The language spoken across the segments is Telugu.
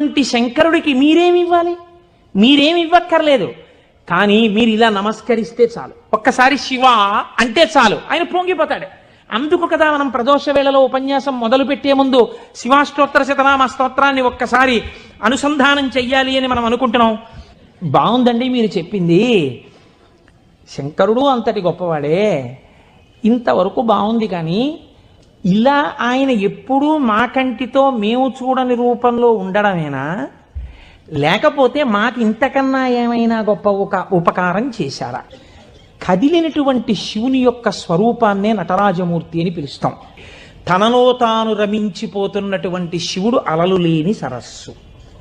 అలాంటి శంకరుడికి మీరేమి ఇవ్వాలి మీరేమి ఇవ్వక్కర్లేదు కానీ మీరు ఇలా నమస్కరిస్తే చాలు. ఒక్కసారి శివ అంటే చాలు. ఆయన పొంగిపోతాడు. అందుకు కదా మనం ప్రదోష వేళలో ఉపన్యాసం మొదలు పెట్టే ముందు శివాష్టోత్తర శతనామ స్తోత్రాన్ని ఒక్కసారి అనుసంధానం చెయ్యాలి అని మనం అనుకుంటున్నాం. బాగుందండి మీరు చెప్పింది. శంకరుడు అంతటి గొప్పవాడే. ఇంతవరకు బాగుంది కానీ ఇలా ఆయన ఎప్పుడూ మా కంటితో మేము చూడని రూపంలో ఉండడమేనా? లేకపోతే మాకు ఇంతకన్నా ఏమైనా గొప్ప ఒక ఉపకారం చేశారా? కదిలినటువంటి శివుని యొక్క స్వరూపాన్నే నటరాజమూర్తి అని పిలుస్తాం. తనలో తాను రమించిపోతున్నటువంటి శివుడు అలలు లేని సరస్సు.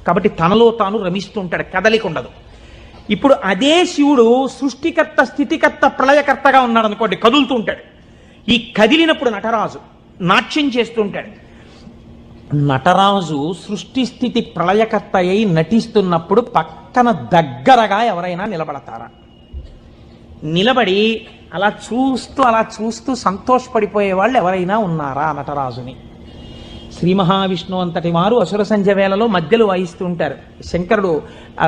కాబట్టి తనలో తాను రమిస్తుంటాడు కదలిక ఉండదు ఇప్పుడు అదే శివుడు సృష్టికర్త స్థితికర్త ప్రళయకర్తగా ఉన్నాడు అనుకోండి కదులుతూ ఉంటాడు. ఈ కదిలినప్పుడు నటరాజు నాట్యం చేస్తుంటాడు. నటరాజు సృష్టి స్థితి ప్రళయకర్త అయి నటిస్తున్నప్పుడు పక్కన దగ్గరగా ఎవరైనా నిలబడతారా? నిలబడి అలా చూస్తూ అలా చూస్తూ సంతోషపడిపోయే వాళ్ళు ఎవరైనా ఉన్నారా నటరాజుని? శ్రీ మహావిష్ణువు అంతటి వారు అసుర సంధ్య వేళలో మధ్యలో వాయిస్తూ ఉంటారు. శంకరుడు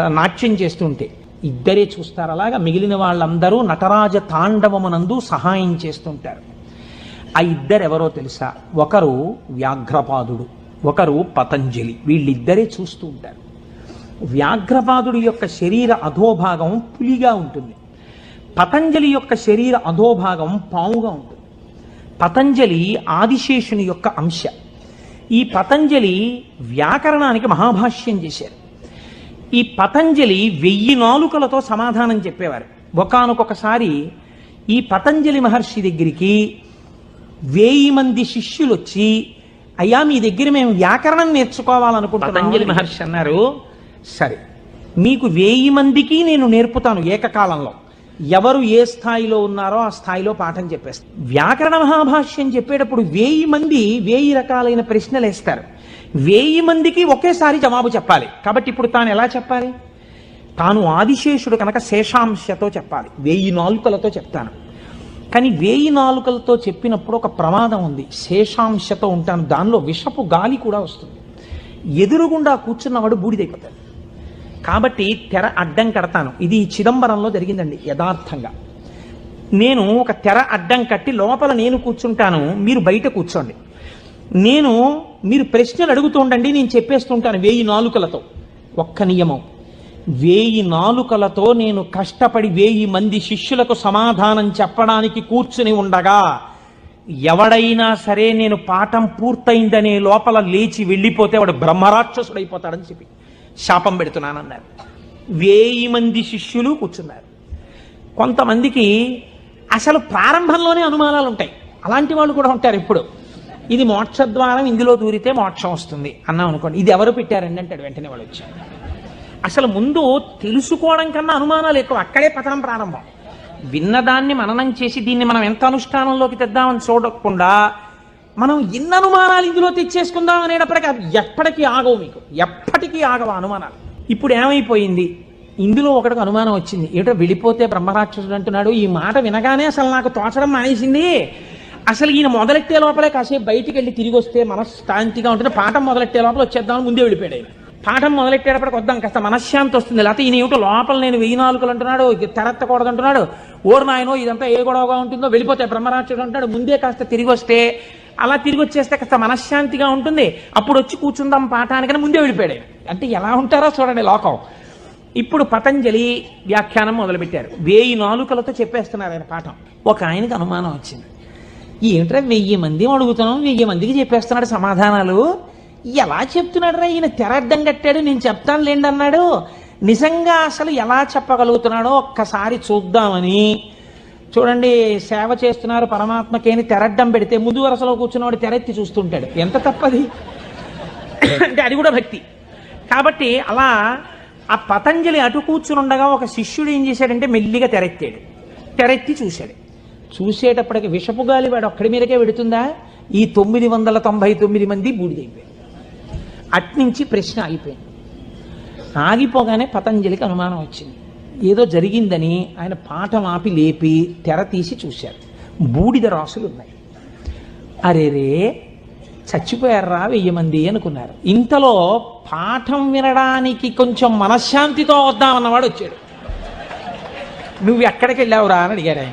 నాట్యం చేస్తుంటే. ఇద్దరే చూస్తారు. అలాగా మిగిలిన వాళ్ళందరూ నటరాజ తాండవమునందు సహాయం చేస్తుంటారు. ఆ ఇద్దరెవరో తెలుసా? ఒకరు వ్యాఘ్రపాదుడు ఒకరు పతంజలి. వీళ్ళిద్దరే చూస్తూ ఉంటారు. వ్యాఘ్రపాదుడి యొక్క శరీర అధోభాగం పులిగా ఉంటుంది. పతంజలి యొక్క శరీర అధోభాగం పావుగా ఉంటుంది. పతంజలి ఆదిశేషుని యొక్క అంశ. ఈ పతంజలి వ్యాకరణానికి మహాభాష్యం చేశారు. ఈ పతంజలి వెయ్యి నాలుకలతో సమాధానం చెప్పేవారు. ఒకానొకొకసారి ఈ పతంజలి మహర్షి దగ్గరికి వేయి మంది శిష్యులు వచ్చి అయ్యా మీ దగ్గర మేము వ్యాకరణం నేర్చుకోవాలనుకుంటున్నాం. పతంజలి మహర్షి అన్నారు సరే మీకు వేయి మందికి నేను నేర్పుతాను ఏకకాలంలో. ఎవరు ఏ స్థాయిలో ఉన్నారో ఆ స్థాయిలో పాఠం చెప్పేస్తారు వ్యాకరణ మహాభాష్యం చెప్పేటప్పుడు వేయి మంది వేయి రకాలైన ప్రశ్నలు వేస్తారు వేయి మందికి ఒకేసారి జవాబు చెప్పాలి. కాబట్టి ఇప్పుడు తాను ఎలా చెప్పాలి? తాను ఆదిశేషుడు కనుక శేషాంశతో చెప్పాలి. వేయి నాలుకలతో చెప్తాను. కానీ వేయి నాలుకలతో చెప్పినప్పుడు ఒక ప్రమాదం ఉంది. శేషాంశతో ఉంటాను. దానిలో విషపు గాలి కూడా వస్తుంది. ఎదురుగుండా కూర్చున్నవాడు బూడిదైపోతాడు. కాబట్టి తెర అడ్డం కడతాను. ఇది చిదంబరంలో జరిగిందండి యథార్థంగా. నేను ఒక తెర అడ్డం కట్టి లోపల నేను కూర్చుంటాను మీరు బయట కూర్చోండి. నేను మీరు ప్రశ్నలు అడుగుతూ ఉండండి నేను చెప్పేస్తుంటాను వేయి నాలుకలతో. ఒక్క నియమం. వేయి నాలుకలతో నేను కష్టపడి వేయి మంది శిష్యులకు సమాధానం చెప్పడానికి కూర్చుని ఉండగా ఎవడైనా సరే నేను పాఠం పూర్తయిందనే లోపల లేచి వెళ్ళిపోతే వాడు బ్రహ్మరాక్షసుడైపోతాడని చెప్పి శాపం పెడుతున్నానన్నారు. వేయి మంది శిష్యులు కూర్చున్నారు. కొంతమందికి అసలు ప్రారంభంలోనే అనుమానాలు ఉంటాయి అలాంటి వాళ్ళు కూడా ఉంటారు ఇప్పుడు. ఇది మోక్షద్వారం ఇందులో దూరితే మోక్షం వస్తుంది. అన్నాం అనుకోండి ఇది ఎవరు పెట్టారండి? అంటాడు వెంటనే వాళ్ళు వచ్చారు. అసలు ముందు తెలుసుకోవడం కన్నా అనుమానాలు ఎక్కువ. అక్కడే పతనం ప్రారంభం. విన్నదాన్ని మననం చేసి దీన్ని మనం ఎంత అనుష్ఠానంలోకి తెద్దామని చూడకుండా మనం ఎన్ని అనుమానాలు ఇందులో తెచ్చేసుకుందాం అనేటప్పటికీ అవి ఎప్పటికీ ఆగవు మీకు. ఎప్పటికీ ఆగవు అనుమానాలు. ఇప్పుడు ఏమైపోయింది? ఇందులో ఒకటికి అనుమానం వచ్చింది. ఏటో వెళ్ళిపోతే బ్రహ్మరాక్షసుడు అంటున్నాడు ఈ మాట వినగానే అసలు నాకు తోచడం మానేసింది. అసలు ఈయన మొదలెట్టే లోపలే కాసేపు బయటికి వెళ్ళి తిరిగి వస్తే మనశ్శాంతిగా ఉంటుంది. పాఠం మొదలెట్టే లోపల వచ్చేద్దామని ముందే వెళ్ళిపోయాడు ఆయన. పాఠం మొదలెట్టేటప్పటికి వద్దాం కాస్త మనశ్శాంతి వస్తుంది. లేకపోతే ఈయన ఏమిటో లోపల నేను వెయ్యి నాలుగులు అంటున్నాడు తెరెత్తకూడదు అంటున్నాడు. ఓరు నాయనో ఇదంతా ఏ గొడవగా ఉంటుందో వెళ్ళిపోతే బ్రహ్మరాక్షుడు అంటాడు ముందే కాస్త తిరిగి వస్తే అలా తిరిగి వచ్చేస్తే కాస్త మనశ్శాంతిగా ఉంటుంది. అప్పుడు వచ్చి కూర్చుందాం పాఠానికని ముందే వెళ్ళిపోయాడు. అంటే ఎలా ఉంటారో చూడండి లోకం. ఇప్పుడు పతంజలి వ్యాఖ్యానం మొదలుపెట్టారు. వేయి నాలుకలతో చెప్పేస్తున్నారు ఆయన పాఠం. ఒక ఆయనకు అనుమానం వచ్చింది. ఏమిట్రా వెయ్యి మంది అడుగుతున్నాం వెయ్యి మందికి చెప్పేస్తున్నాడు సమాధానాలు? ఎలా చెప్తున్నాడు రా ఈయన తెరడ్డం కట్టాడు నేను చెప్తాను లేండి అన్నాడు. నిజంగా అసలు ఎలా చెప్పగలుగుతున్నాడో ఒక్కసారి చూద్దామని. చూడండి సేవ చేస్తున్నారు పరమాత్మకేని తెరడ్డం పెడితే ముందు వరసలో కూర్చున్నవాడు తెరెత్తి చూస్తుంటాడు. ఎంత తప్పది? అంటే అది కూడా భక్తి. కాబట్టి అలా ఆ పతంజలి అటు కూర్చుని ఉండగా ఒక శిష్యుడు ఏం చేశాడంటే మెల్లిగా తెరెత్తాడు. తెరెత్తి చూశాడు. చూసేటప్పటికి విషపు గాలి వాడు ఒక్కడి మీదకే పెడుతుందా? ఈ తొమ్మిది వందల తొంభై తొమ్మిది మంది బూడిదైపోయారు. అట్నుంచి ప్రశ్న ఆగిపోయింది. ఆగిపోగానే పతంజలికి అనుమానం వచ్చింది. ఏదో జరిగిందని ఆయన పాఠం ఆపి లేపి తెర తీసి చూశారు. బూడిద రాసులు ఉన్నాయి. అరేరే చచ్చిపోయారా వెయ్యి మంది అనుకున్నారు. ఇంతలో పాఠం వినడానికి కొంచెం మనశ్శాంతితో వద్దామన్నవాడు వచ్చాడు. నువ్వు ఎక్కడికి వెళ్ళావురా అని అడిగారు ఆయన.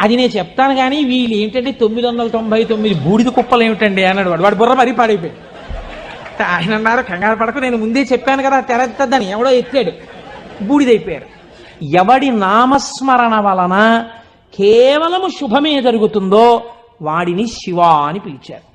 అది నేను చెప్తాను కానీ వీళ్ళు ఏంటంటే తొమ్మిది వందల తొంభై తొమ్మిది బూడిద కుప్పలు ఏమిటండి అన్నాడు వాడు. వాడు బుర్ర మరీ పాడైపోయాడు ఆయన అన్నారు కంగారు పడకు నేను ముందే చెప్పాను కదా తెరెత్తద్దని. ఎవడో ఎత్తాడు. బూడిదైపోయారు. ఎవడి నామస్మరణ వలన కేవలము శుభమే జరుగుతుందో వాడిని శివ అని పిలిచారు.